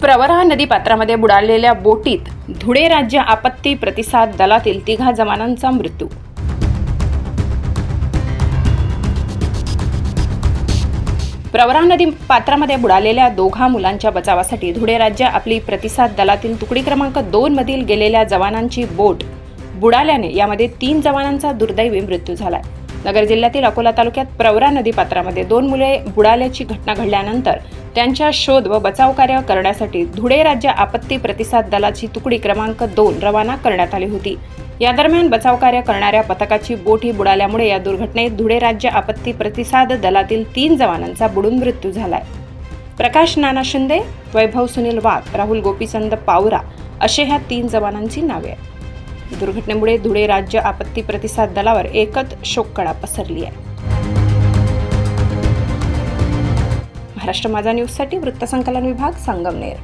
प्रवरा नदी पात्रामध्ये बुडालेल्या बोटीत धुळे राज्य आपत्ती प्रतिसाद दलातील तिघा जवानांचा मृत्यू. प्रवरा नदी पात्रामध्ये बुडालेल्या दोघा मुलांच्या बचावासाठी धुळे राज्य आपली प्रतिसाद दलातील तुकडी क्रमांक दोन मधील गेलेल्या जवानांची बोट बुडाल्याने यामध्ये तीन जवानांचा दुर्दैवी मृत्यू झाला नगर जिल्ह्यातील अकोला तालुक्यात प्रवरा नदी पात्रामध्ये दोन मुले बुडाल्याची घटना घडल्यानंतर त्यांच्या शोध व बचाव कार्य करण्यासाठी धुळे राज्य आपत्ती प्रतिसाद दलाची तुकडी क्रमांक दोन रवाना करण्यात आली होती. या दरम्यान बचाव कार्य करणाऱ्या पथकाची बोट ही बुडाल्यामुळे या दुर्घटनेत धुळे राज्य आपत्ती प्रतिसाद दलातील तीन जवानांचा बुडून मृत्यू झालाय. प्रकाश नाना शिंदे वैभव सुनील वाघ राहुल गोपीचंद पावरा असे ह्या तीन जवानांची नावे आहेत. दुर्घटनेमुळे धुळे राज्य आपत्ती प्रतिसाद दलावर एकच शोककळा पसरली आहे. महाराष्ट्र माझा न्यूजसाठी वृत्तसंकलन विभाग संगमनेर.